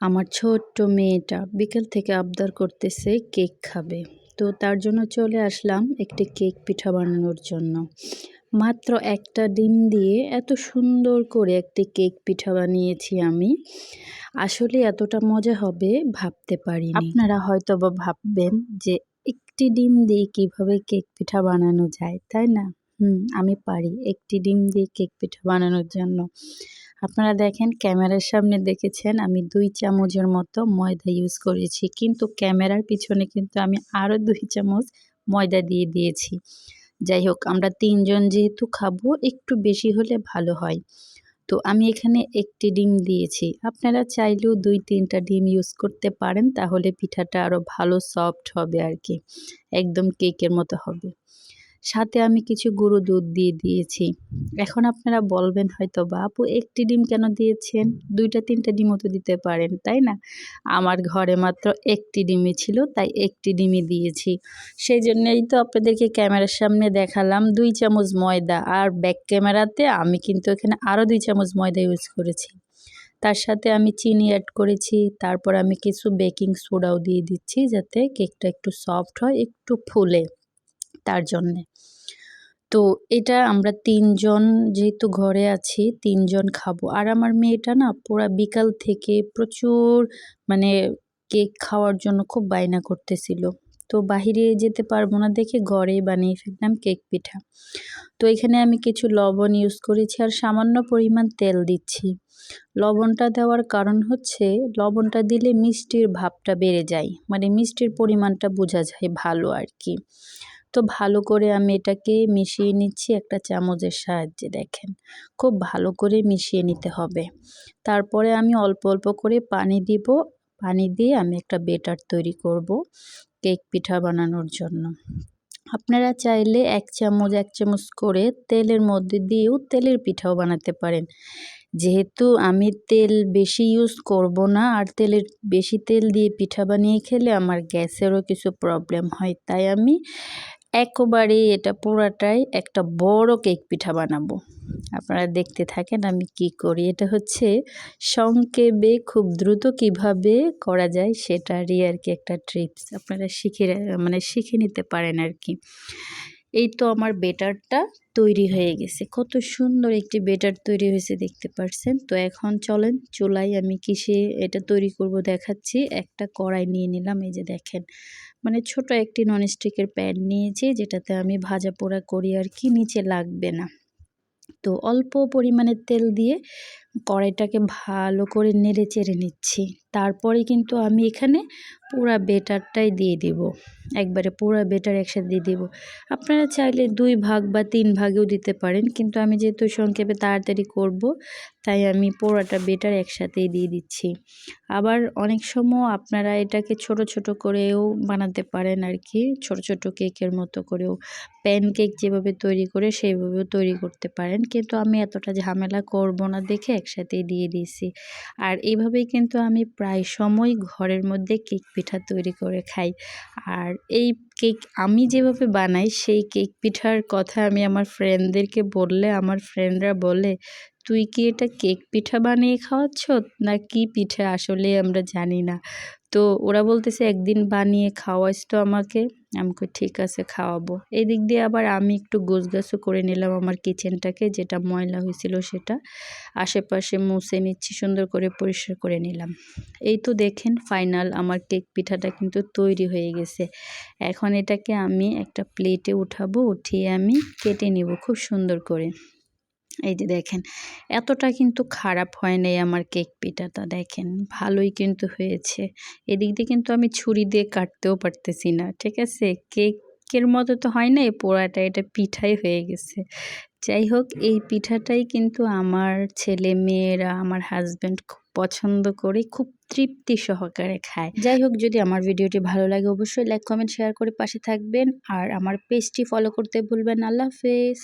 আমার ছোট্ট মেয়েটা বিকেল থেকে আবদার করতেছে কেক খাবে। তো তার জন্য চলে আসলাম একটি কেক পিঠা বানানোর জন্য। মাত্র একটা ডিম দিয়ে এত সুন্দর করে একটি কেক পিঠা বানিয়েছি আমি। আসলে এতটা মজা হবে ভাবতে পারি আপনারা হয়তো বা ভাববেন যে একটি ডিম দিয়ে কীভাবে কেক পিঠা বানানো যায়, তাই না? হুম, আমি পারি একটি ডিম দিয়ে কেক পিঠা বানানোর জন্য। আপনারা দেখেন ক্যামেরার সামনে দেখেছেন আমি দুই চামচের মতো ময়দা ইউজ করেছি, কিন্তু ক্যামেরার পিছনে কিন্তু আমি আরও দুই চামচ ময়দা দিয়ে দিয়েছি। যাই হোক, আমরা তিনজন যেহেতু খাব, একটু বেশি হলে ভালো হয়। তো আমি এখানে একটি ডিম দিয়েছি। আপনারা চাইলেও দুই তিনটা ডিম ইউজ করতে পারেন, তাহলে পিঠাটা আরও ভালো সফট হবে আর কি। একদম কেকের মতো হবে। সাথে আমি কিছু গুঁড়ো দুধ দিয়ে দিয়েছি। এখন আপনারা বলবেন হয়তো বা আপু, একটি ডিম কেন দিয়েছেন? দুইটা, তিনটা ডিমও তো দিতে পারেন, তাই না? আমার ঘরে মাত্র একটি ডিমই ছিল, তাই একটি ডিমই দিয়েছি। সেই জন্যই তো আপনাদেরকে ক্যামেরার সামনে দেখালাম দুই চামচ ময়দা, আর ব্যাক ক্যামেরাতে আমি কিন্তু এখানে আরও দুই চামচ ময়দা ইউজ করেছি। তার সাথে আমি চিনি অ্যাড করেছি, তারপর আমি কিছু বেকিং সোডাও দিয়ে দিচ্ছি যাতে কেকটা একটু সফট হয়, একটু ফুলে। তার জন্যে। তো এটা আমরা তিনজন যেহেতু ঘরে আছি, তিনজন খাব। আর আমার মেয়েটা না পুরা বিকাল থেকে প্রচুর মানে কেক খাওয়ার জন্য খুব বায়না করতেছিল। তো বাহিরে যেতে পারব না দেখে ঘরেই বানিয়ে ফেললাম কেক পিঠা। তো এখানে আমি কিছু লবণ ইউজ করেছি আর সামান্য পরিমাণ তেল দিচ্ছি। লবণটা দেওয়ার কারণ হচ্ছে লবণটা দিলে মিষ্টির ভাবটা বেড়ে যায়। মানে মিষ্টির পরিমাণটা বোঝা যায় ভালো আর কি। তো ভালো করে আমি এটাকে মিশিয়ে নিচ্ছি একটা চামচের সাহায্যে, দেখেন। খুব ভালো করে মিশিয়ে নিতে হবে। তারপরে আমি অল্প অল্প করে পানি দিব। পানি দিয়ে আমি একটা বেটার তৈরি করব কেক পিঠা বানানোর জন্য। আপনারা চাইলে এক চামচ এক চামচ করে তেলের মধ্যে দিয়েও তেলের পিঠাও বানাতে পারেন। যেহেতু আমি তেল বেশি ইউজ করব না, আর তেলের বেশি তেল দিয়ে পিঠা বানিয়ে খেলে আমার গ্যাসেরও কিছু প্রবলেম হয়। তাই আমি একবারে এটা পুরাটাই একটা বড় কেক পিঠা বানাবো। আপনারা দেখতে থাকেন আমি কি করি। এটা হচ্ছে সংক্ষেপে খুব দ্রুত কীভাবে করা যায় সেটারই আর কি একটা ট্রিপস আপনারা শিখে মানে শিখে নিতে পারেন আর কি। এই তো আমার বেটারটা তৈরি হয়ে গেছে। কত সুন্দর একটি বেটার তৈরি হয়েছে দেখতে পাচ্ছেন তো এখন চলেন চুলাই আমি কিসে এটা তৈরি করব দেখাচ্ছি। একটা কড়াই নিয়ে নিলাম, এই যে দেখেন। মানে ছোট একটি ননস্টিকের প্যান নিয়েছি, যেটাতে আমি ভাজা পোড়া করি আর কি, নিচে লাগবে না। তো অল্প পরিমাণে তেল দিয়ে কড়াইটাকে ভালো করে নেড়ে চেড়ে নিচ্ছি। তারপরে কিন্তু আমি এখানে পুরা বেটারটাই দিয়ে দিব। একবারে পুরা বেটার একসাথে দিয়ে দিব। আপনারা চাইলে দুই ভাগ বা তিন ভাগেও দিতে পারেন, কিন্তু আমি যেহেতু সংক্ষেপে তাড়াতাড়ি করব, তাই আমি পোড়াটা বেটার একসাথেই দিয়ে দিচ্ছি। আবার অনেক সময় আপনারা এটাকে ছোট ছোট করেও বানাতে পারেন আর কি ছোট ছোট কেকের মতো করেও। প্যান কেক যেভাবে তৈরি করে সেইভাবেও তৈরি করতে পারেন, কিন্তু আমি এতটা ঝামেলা করব না দেখে একসাথেই দিয়ে দিয়েছি। আর এইভাবেই কিন্তু আমি প্রায় সময় ঘরের মধ্যে কেক পিঠা তৈরি করে খাই। আর এই কেক আমি যেভাবে বানাই, সেই কেক পিঠার কথা আমি আমার ফ্রেন্ডদেরকে বললে, আমার ফ্রেন্ডরা বলে তুই কি এটা কেক পিঠা বানিয়ে খাওয়াচ্ছ? না কি পিঠা আসলে আমরা জানি না। তো ওরা বলতেছে, একদিন বানিয়ে খাওয়াইস তো আমাকে? আমাকে ঠিক আছে, খাওয়াবো। এদিক দিয়ে আবার আমি একটু গোছগাছও করে নিলাম আমার কিচেনটাকে, যেটা ময়লা হয়েছিল সেটা। আশেপাশে মুছে নিচ্ছি, সুন্দর করে পরিষ্কার করে নিলাম। এই তো দেখেন, ফাইনাল আমার কেক পিঠাটা কিন্তু তৈরি হয়ে গেছে। এখন এটাকে আমি একটা প্লেটে উঠাবো, উঠিয়ে আমি কেটে নিব খুব সুন্দর করে। এই যে দেখেন, এতটা কিন্তু খারাপ হয় নাই আমার কেক পিঠাটা, দেখেন, ভালোই কিন্তু হয়েছে। এদিক দিয়ে কিন্তু আমি ছুরি দিয়ে কাটতেও পারতেছি না, ঠিক আছে? কেকের মতো তো হয় না পোড়াটা, এটা পিঠাই হয়ে গেছে। যাই হোক, এই পিঠাটাই কিন্তু আমার ছেলে মেয়েরা, আমার হাজব্যান্ড খুব পছন্দ করে, খুব তৃপ্তি সহকারে খায়। যাই হোক, যদি আমার ভিডিওটি ভালো লাগে, অবশ্যই লাইক কমেন্ট শেয়ার করে পাশে থাকবেন। আর আমার পেজটি ফলো করতে ভুলবেন আল্লাহ হাফেজ।